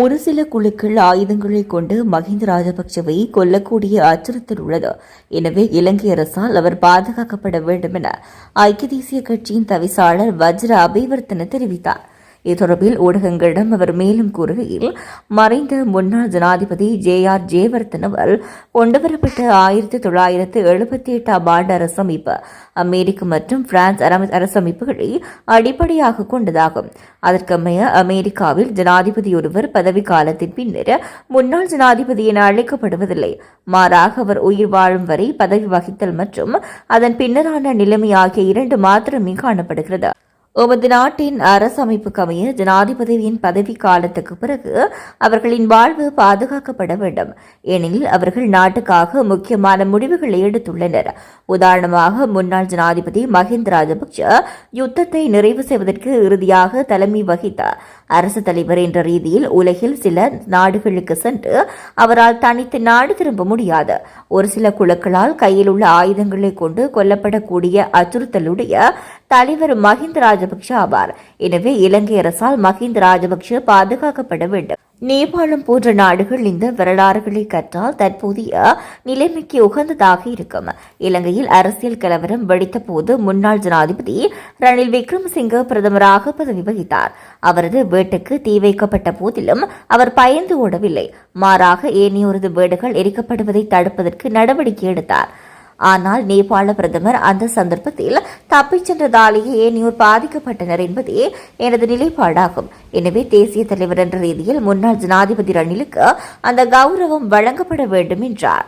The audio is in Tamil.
ஒரு சில குழுக்கள் ஆயுதங்களை கொண்டு மஹிந்த ராஜபக்சவை கொல்லக்கூடிய அச்சுறுத்தல் உள்ளது. எனவே இலங்கை அரசால் அவர் பாதுகாக்கப்பட வேண்டும் என ஐக்கிய தேசிய கட்சியின் தவிசாளர் வஜ்ர அபிவர்த்தன தெரிவித்தார். இது தொடர்பில் ஊடகங்களிடம் அவர் மேலும் கூறுகையில் மறைந்த முன்னாள் ஜனாதிபதி ஜே ஆர் ஜேவர்தன் அவர் கொண்டுவரப்பட்ட ஆயிரத்தி தொள்ளாயிரத்து எழுபத்தி எட்டாம் ஆண்டு அரசமைப்பு அமெரிக்க மற்றும் பிரான்ஸ் அரசமைப்புகளை அடிப்படையாக கொண்டதாகும். அதற்கமைய அமெரிக்காவில் ஜனாதிபதி ஒருவர் பதவி காலத்தின் பின்னர் முன்னாள் ஜனாதிபதி என அழைக்கப்படுவதில்லை. மாறாக அவர் உயிர் வாழும் வரை பதவி வகித்தல் மற்றும் அதன் பின்னரான நிலைமை ஆகிய இரண்டு மாத்திரமே காணப்படுகிறது. உமது நாட்டின் அரசமைப்புக்கு அமைய ஜனாதிபதியின் பதவி காலத்துக்கு பிறகு அவர்களின் வாழ்வு பாதுகாக்கப்பட வேண்டும். ஏனெனில் அவர்கள் நாட்டுக்காக முக்கியமான முடிவுகளை எடுத்துள்ளனர். உதாரணமாக முன்னாள் ஜனாதிபதி மஹிந்த ராஜபக்ஷ யுத்தத்தை நிறைவு செய்வதற்கு இறுதியாக தலைமை வகித்தார். அரசு தலைவர் என்ற ரீதியில் உலகில் சில நாடுகளுக்கு சென்று அவரால் தனித்து நாடு திரும்ப முடியாது. ஒரு சில குழுக்களால் கையில் உள்ள ஆயுதங்களை கொண்டு கொல்லப்படக்கூடிய அச்சுறுத்தலுடைய தலைவர் மஹிந்த ராஜபக்ஷ ஆவார். எனவே இலங்கை அரசால் மஹிந்த ராஜபக்ஷ பாதுகாக்கப்பட வேண்டும். நேபாளம் போன்ற நாடுகள் இந்த வரலாறுகளை கற்றால் தற்போதைய நிலைமைக்கு உகந்ததாக இருக்கும். இலங்கையில் அரசியல் கலவரம் வெடித்த போது முன்னாள் ஜனாதிபதி ரணில் விக்ரமசிங்க பிரதமராக பதவி வகித்தார். அவரது வீட்டுக்கு தீ வைக்கப்பட்ட போதிலும் அவர் பயந்து ஓடவில்லை. மாறாக ஏனையோரது வீடுகள் எரிக்கப்படுவதை தடுப்பதற்கு நடவடிக்கை எடுத்தார். ஆனால் நேபாள பிரதமர் அந்த சந்தர்ப்பத்தில் தப்பிச் சென்றதாலேயே ஏனையோர் பாதிக்கப்பட்டனர் என்பதே எனது நிலைப்பாடாகும். எனவே தேசிய தலைவர் என்ற ரீதியில் முன்னாள் ஜனாதிபதி ரணிலுக்கு அந்த கௌரவம் வழங்கப்பட வேண்டும் என்றார்.